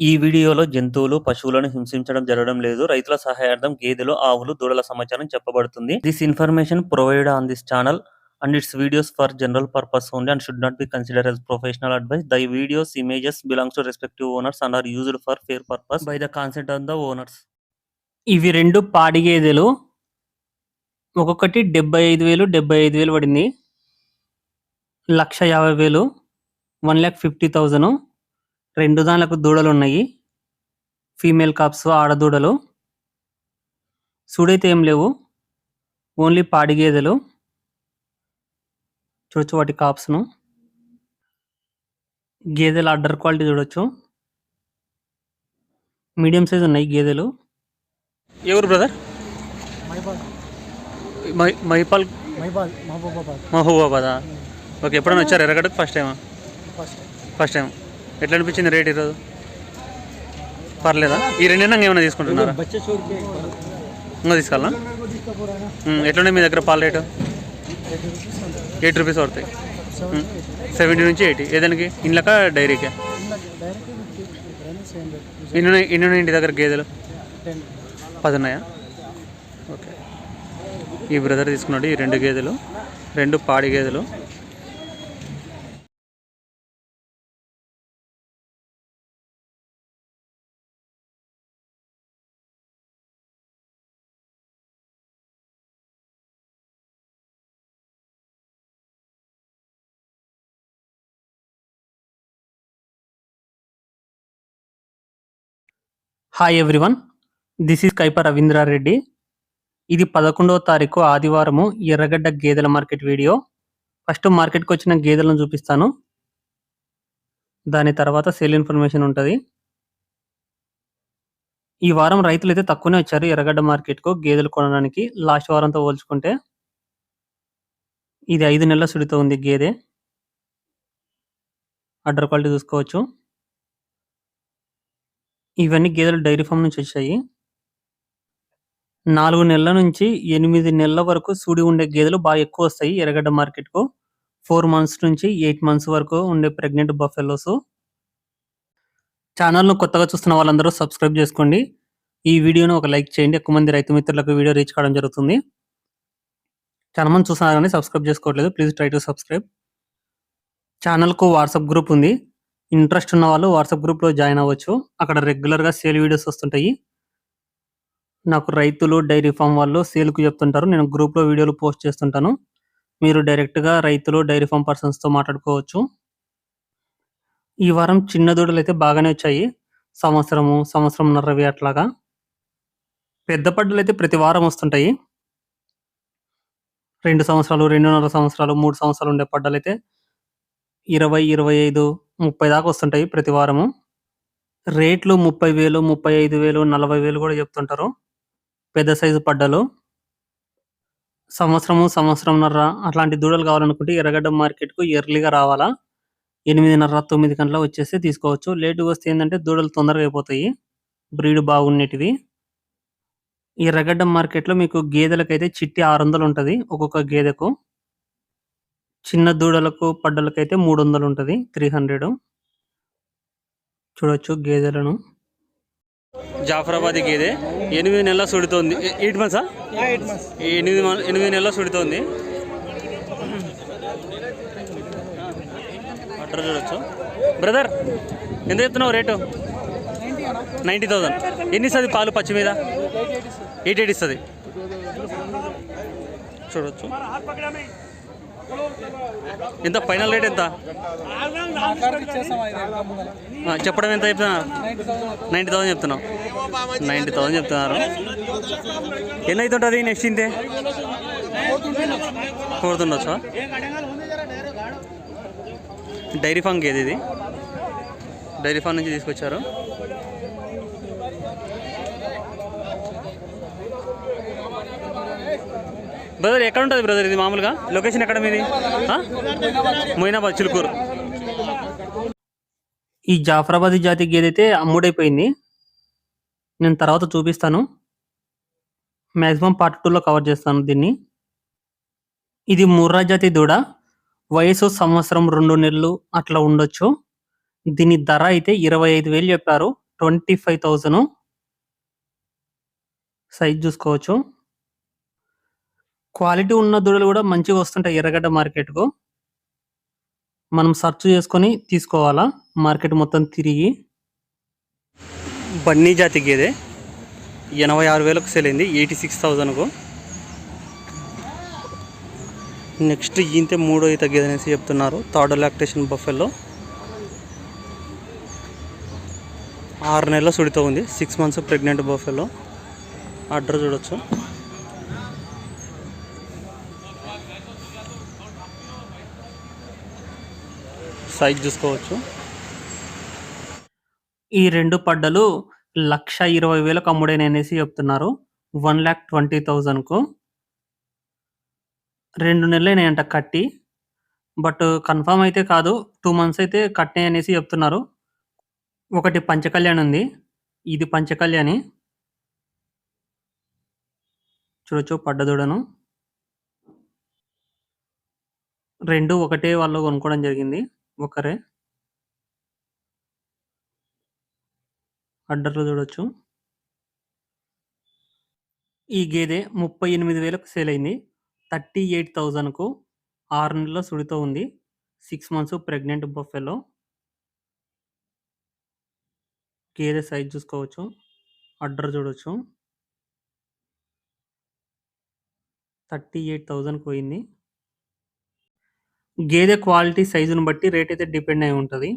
ఈ వీడియోలో జంతువులు, పశువులను హింసించడం జరగడం లేదు. రైతుల సహాయార్థం గేదెలు, ఆవులు, దూడల సమాచారం చెప్పబడుతుంది. This information provide on this channel and its videos for general purpose only and should not be consider as professional advice. The videos images belongs to respective owners and are used for fair purpose by the consent of the owners ఇవి రెండు పాడి గేదెలు ఒక్కొక్కటి డెబ్బై ఐదు వేలు డెబ్బై ఐదు వేలు పడింది లక్ష యాభై వేలు వన్ ల్యాక్ ఫిఫ్టీ థౌజండ్ రెండు దానిలకు దూడలు ఉన్నాయి. Female caps ఆడదూడలు. సూడైతే ఏం లేవు. ఓన్లీ పాడి గేదెలు. చూడొచ్చు వాటి కాప్స్ను గేదెల అడ్డర్ క్వాలిటీ చూడొచ్చు. మీడియం సైజ్ ఉన్నాయి గేదెలు. ఎవరు బ్రదర్ మైబాద్ మై మైపాల్ మైబాద్ మహబూబాబాద్. మహబూబాబాదా? ఓకే ఎప్పుడైనా వచ్చారు ఎర్రగడ్డకు? ఫస్ట్ టైమా ఫస్ట్ ఫస్ట్ టైం ఎట్లా అనిపించింది రేట్ ఈరోజు? పర్లేదా? ఈ రెండైనా ఏమైనా తీసుకుంటున్నారా? ఇంకా తీసుకోవాలా ఎట్లున్నాయి మీ దగ్గర పాల రేటు? ఎయిట్ రూపీస్ పడతాయి. సెవెంటీ నుంచి ఎయిటీ. ఏదానికి? ఇండ్లక డైరీకే? ఇన్ని ఇన్ని ఇంటి దగ్గర గేదెలు? పది ఉన్నాయా ఓకే. ఈ బ్రదర్ తీసుకున్నాడు ఈ రెండు గేదెలు రెండు పాడి గేదెలు. Hi everyone this is Kaipa Ravindrareddy ఇది పదకొండవ తారీఖు ఆదివారము ఎర్రగడ్డ గేదెల మార్కెట్ వీడియో. ఫస్ట్ మార్కెట్కి వచ్చిన గేదెలను చూపిస్తాను. దాని తర్వాత సేల్ ఇన్ఫర్మేషన్ ఉంటుంది. ఈ వారం రైతులు అయితే తక్కువనే వచ్చారు ఎర్రగడ్డ మార్కెట్కు గేదెలు కొనడానికి. లాస్ట్ వారంతో పోల్చుకుంటే ఇది ఐదు నెలల సుడితో ఉంది గేదె. అడ్డర్ క్వాలిటీ చూసుకోవచ్చు. ఇవన్నీ గేదెలు డైరీ ఫామ్ నుంచి వచ్చాయి. నాలుగు నెలల నుంచి ఎనిమిది నెలల వరకు సూడి ఉండే గేదెలు బాగా ఎక్కువ వస్తాయి ఎర్రగడ్డ మార్కెట్కు. ఫోర్ మంత్స్ నుంచి ఎయిట్ మంత్స్ వరకు ఉండే ప్రెగ్నెంట్ బఫెలోస్. ఛానల్ను కొత్తగా చూస్తున్న వాళ్ళందరూ సబ్స్క్రైబ్ చేసుకోండి. ఈ వీడియోను ఒక లైక్ చేయండి. ఎక్కువ మంది రైతు మిత్రులకు వీడియో రీచ్ కావడం జరుగుతుంది. చాలా మంది చూస్తున్నారు కానీ సబ్స్క్రైబ్ చేసుకోవట్లేదు. Please try to subscribe. ఛానల్కు వాట్సాప్ గ్రూప్ ఉంది. ఇంట్రెస్ట్ ఉన్న వాళ్ళు వాట్సాప్ గ్రూప్లో జాయిన్ అవ్వచ్చు. అక్కడ రెగ్యులర్గా సేల్ వీడియోస్ వస్తుంటాయి. నాకు రైతులు డైరీ ఫామ్ వాళ్ళు సేల్కు చెప్తుంటారు. నేను గ్రూప్లో వీడియోలు పోస్ట్ చేస్తుంటాను. మీరు డైరెక్ట్గా రైతులు డైరీ ఫామ్ పర్సన్స్తో మాట్లాడుకోవచ్చు. ఈ వారం చిన్న దూడలు అయితే బాగానే వచ్చాయి. సంవత్సరము సంవత్సరంన్నరవి అట్లాగా. పెద్ద పడ్డలు అయితే ప్రతి వారం వస్తుంటాయి. రెండు సంవత్సరాలు రెండున్నర సంవత్సరాలు మూడు సంవత్సరాలు ఉండే పడ్డలు అయితే ఇరవై ఇరవై ఐదు ముప్పై దాకా వస్తుంటాయి ప్రతి వారము. రేట్లు ముప్పై వేలు ముప్పై ఐదు వేలు నలభై వేలు కూడా చెప్తుంటారు. పెద్ద సైజు పడ్డలు. సంవత్సరము సంవత్సరంన్నర అట్లాంటి దూడలు కావాలనుకుంటే ఎర్రగడ్డ మార్కెట్కు ఎర్లీగా రావాలా? ఎనిమిదిన్నర తొమ్మిది గంటల వచ్చేసి తీసుకోవచ్చు. లేటుగా వస్తే ఏంటంటే దూడలు తొందరగా అయిపోతాయి. బ్రీడ్ బాగున్నటివి ఎర్రగడ్డ మార్కెట్లో మీకు గేదెలకైతే చిట్టి ఆరు వందలు ఉంటుంది ఒక్కొక్క గేదెకు. చిన్న దూడలకు పడ్డలకైతే మూడు వందలు ఉంటుంది త్రీ హండ్రెడ్. చూడొచ్చు గేదెలను. జాఫరాబాద్ గేదె ఎనిమిది నెలల సుడుతోంది. ఎయిట్ మంత్సా ఎనిమిది ఎనిమిది నెలల సుడుతోంది. అట్రా చూడొచ్చు. బ్రదర్ ఎంత చెప్తున్నావు రేటు? నైంటీ థౌసండ్ ఎన్ని ఇస్తుంది పాలు పచ్చి మీద? ఎయిట్ ఎయిట్ ఇస్తుంది. చూడొచ్చు. ఎంత ఫైనల్ రేట్ ఎంత? చెప్పడం ఎంత చెప్తున్నా నైంటీ థౌసండ్ చెప్తున్నావు. నైంటీ థౌసండ్ చెప్తున్నారు. ఎన్ని అవుతుంటుంది నెక్స్ట్ ఇంతే? కోరుతుండొచ్చా డైరీ ఫామ్ గేది ఇది? డైరీ ఫామ్ నుంచి తీసుకొచ్చారు. బ్రదర్ ఎక్కడ ఉంటుంది బ్రదర్ ఇది మామూలుగా? లొకేషన్ ఎక్కడ మీది? మొయినాబాద్ చిలుకూరు. ఈ జాఫరాబాదీ జాతి గేదె అయితే అమ్ముడైపోయింది నేను తర్వాత చూపిస్తాను. మ్యాక్సిమం పార్ట్ టూలో కవర్ చేస్తాను దీన్ని. ఇది ముర్రా జాతి దూడ. వయసు సంవత్సరం రెండు నెలలు అట్లా ఉండొచ్చు. దీని ధర అయితే ఇరవై ఐదు వేలు చెప్పారు. ట్వంటీ ఫైవ్ థౌజండ్ సైజ్ చూసుకోవచ్చు. క్వాలిటీ ఉన్న దూడలు కూడా మంచిగా వస్తుంటాయి ఎర్రగడ్డ మార్కెట్కు. మనం సెర్చ్ చేసుకొని తీసుకోవాలా? మార్కెట్ మొత్తం తిరిగి. బన్నీ జాతి గేదె ఎనభై ఆరు వేలకు సేల్ అయింది ఎయిటీ సిక్స్ థౌజండ్కు. నెక్స్ట్ ఈంతే మూడో ఈత గేదె అనేసి చెప్తున్నారు థర్డ్ లాక్టేషన్ బఫెల్లో. ఆరు నెలల సుడితో ఉంది six months pregnant buffalo. Address చూడొచ్చు. సైజ్ చూసుకోవచ్చు. ఈ రెండు పడ్డలు లక్ష ఇరవై వేలకు అమ్ముడైన అనేసి చెప్తున్నారు. వన్ ల్యాక్ ట్వంటీ థౌజండ్కు. రెండు నెలలైనాయంట కట్టి. బట్ కన్ఫర్మ్ అయితే కాదు టూ మంత్స్ అయితే కట్టినాయి అనేసి చెప్తున్నారు. ఒకటి పంచకళ్యాణ్ ఉంది. ఇది పంచకళ్యాణి. చూడొచ్చు పడ్డదూడను రెండు ఒకటే వాళ్ళు కొనుక్కోవడం జరిగింది. ఒకరే. అడ్డర్లో చూడొచ్చు. ఈ గేదె ముప్పై ఎనిమిది వేలకు సేల్ అయింది. థర్టీ ఎయిట్ థౌజండ్కు ఆరు నెలల సుడితో ఉంది. Six months pregnant buffalo. గేదె సైజ్ చూసుకోవచ్చు. అడ్డర్ చూడొచ్చు. థర్టీ ఎయిట్ థౌజండ్కి పోయింది. గేదె క్వాలిటీ సైజును బట్టి రేట్ అయితే డిపెండ్ అయి ఉంటుంది.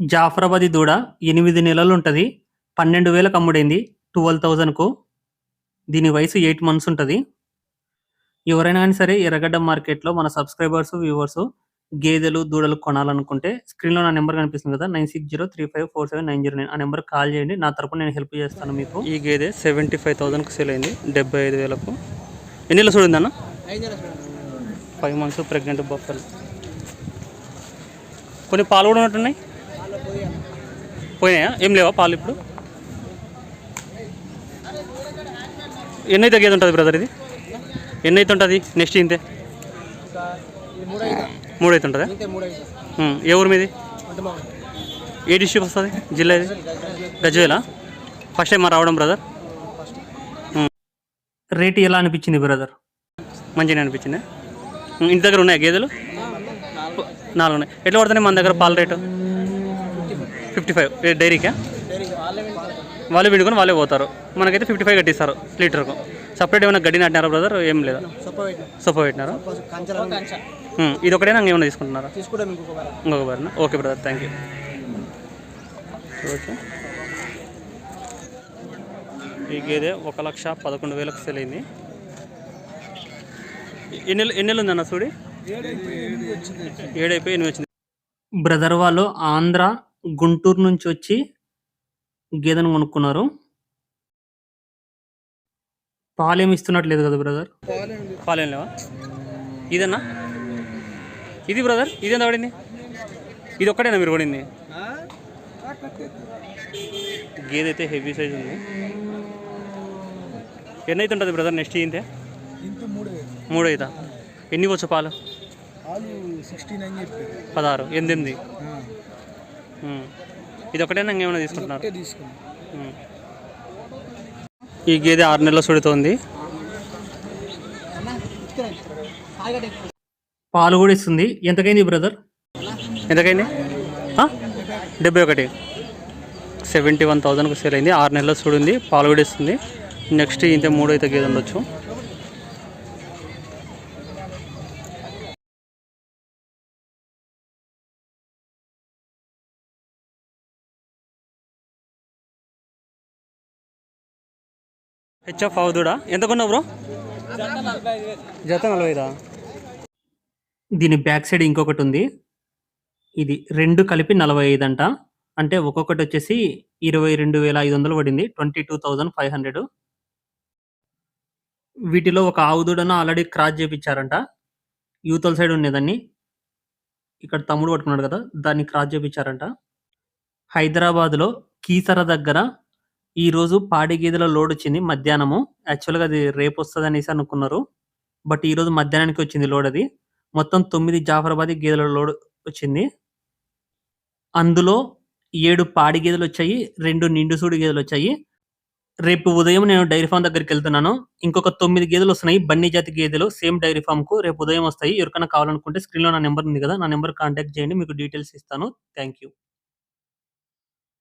జాఫరాబాదీ దూడ ఎనిమిది నెలలు ఉంటుంది. పన్నెండు వేలకు అమ్ముడైంది. ట్వెల్వ్ థౌజండ్కు దీని వయసు ఎయిట్ మంత్స్ ఉంటుంది. ఎవరైనా కానీ సరే ఎర్రగడ్డ మార్కెట్లో మన సబ్స్క్రైబర్స్ వ్యూవర్స్ గేదెలు దూడలు కొనాలనుకుంటే స్క్రీన్లో నా నెంబర్ కనిపిస్తుంది కదా nine six zero three five four seven nine zero nine ఆ నెంబర్ కాల్ చేయండి. నా తరపున నేను హెల్ప్ చేస్తాను మీకు. ఈ గేదె సెవెంటీ ఫైవ్ థౌసండ్కి సేల్ అయింది. డెబ్బై ఐదు వేలకు. ఎన్ని నెలలు అన్న ఫైవ్ మంత్స్ ప్రెగ్నెంట్ బఫెల్. కొన్ని పాలు కూడా ఉన్నట్టున్నాయి? పోయినాయా? ఏం లేవా పాలు ఇప్పుడు? ఎన్ని అయితే గేదె ఉంటుంది బ్రదర్ ఇది? ఎన్ని అయితే ఉంటుంది? నెక్స్ట్ ఇంతే. మూడు అయితే ఉంటుందా ఏ ఊరు మీది? ఏ డిస్ట్రిక్ట్ వస్తుంది? జిల్లా ఇది? గజ్వేలా? ఫస్ట్ టైం రావడం బ్రదర్ రేట్ ఎలా అనిపించింది బ్రదర్ మంచిగా అనిపించింది? ఇంటి దగ్గర ఉన్నాయి గేదెలు? నాలుగు ఉన్నాయి. ఎట్లా పడుతున్నాయి మన దగ్గర పాల రేటు? Fifty five. డైరీకా? వాళ్ళే విడుకొని వాళ్ళే పోతారు. మనకైతే ఫిఫ్టీ ఫైవ్ కట్టిస్తారు లీటర్కు. సపరేట్ ఏమైనా గడ్డి నాటినారా బ్రదర్? ఏం లేదా? సొప్ప పెట్టినారా? ఇది ఒకటేనా ఏమైనా తీసుకుంటున్నారా. ఇంకొక బారిన okay brother. Thank you. Okay. ఈ గేదె ఒక లక్ష పదకొండు వేలకు సెల్ అయింది. ఎన్ని ఎన్ని ఉందన్న చూడి ఏడైపోయి ఎనిమిది వచ్చింది. బ్రదర్ వాళ్ళు ఆంధ్ర గుంటూరు నుంచి వచ్చి గేదెను కొనుక్కున్నారు. పాలేం ఇస్తున్నట్లేదు కదా బ్రదర్? పాలేం లేవా? ఇదన్నా? ఇది బ్రదర్? ఇది ఎంత పడింది? ఇది ఒక్కటేనా మీరు పడింది గేదె అయితే హెవీ సైజ్ ఉంది. ఎన్ని అయితే ఉంటుంది బ్రదర్ నెక్స్ట్ ఇంతే మూడు అవుతా ఎన్ని వచ్చు పాలు? ఆలు సిక్స్టీన్ అని చెప్పి. పదహారు. ఎనిమిది. ఇది ఒకటేనా ఇంకేమైనా తీసుకుంటున్నారు. ఈ గేదె ఆరు నెలల సుడితోంది. పాలు కూడా ఇస్తుంది. ఎంతకైంది బ్రదర్? ఎంతకైంది? డెబ్బై ఒకటి. సెవెంటీ వన్ థౌజండ్కి సేల్ అయింది. ఆరు నెలల చూడింది పాలు కూడా ఇస్తుంది. నెక్స్ట్ ఇంత మూడు అయితే గేదె ఉండొచ్చు. హెచ్ఎఫ్ అవుదుడా? ఎంత కొన్నావు బ్రో? జత నలభై ఐదా దీని బ్యాక్ సైడ్ ఇంకొకటి ఉంది. ఇది రెండు కలిపి నలభై ఐదు అంట. అంటే ఒక్కొక్కటి వచ్చేసి ఇరవై రెండు వేల ఐదు వందలు పడింది. Twenty two thousand five hundred. వీటిలో ఒక ఆవు దూడను ఆల్రెడీ క్రాస్ చేపించారంట. యూతల సైడ్ ఉండేదాన్ని ఇక్కడ తమ్ముడు పట్టుకున్నాడు కదా దాన్ని క్రాస్ చేపించారంట. హైదరాబాద్లో కీసర దగ్గర ఈ రోజు పాడి గేదెల లోడ్ వచ్చింది మధ్యాహ్నము. యాక్చువల్గా అది రేపు వస్తుంది అనేసి అనుకున్నారు. బట్ ఈ రోజు మధ్యాహ్నానికి వచ్చింది లోడ్ అది. మొత్తం తొమ్మిది జాఫరాబాదీ గేదెల లోడ్ వచ్చింది. అందులో ఏడు పాడి గేదెలు వచ్చాయి రెండు నిండు సూడు గేదెలు వచ్చాయి. రేపు ఉదయం నేను డైరీ ఫామ్ దగ్గరికి వెళ్తున్నాను. ఇంకొక తొమ్మిది గేదెలు వస్తున్నాయి. బన్నీ జాతి గేదెలు సేమ్ డైరీ ఫామ్కు రేపు ఉదయం వస్తాయి. ఎవరికైనా కావాలనుకుంటే స్క్రీన్లో నా నెంబర్ ఉంది కదా నా నెంబర్ కాంటాక్ట్ చేయండి. మీకు డీటెయిల్స్ ఇస్తాను. Thank you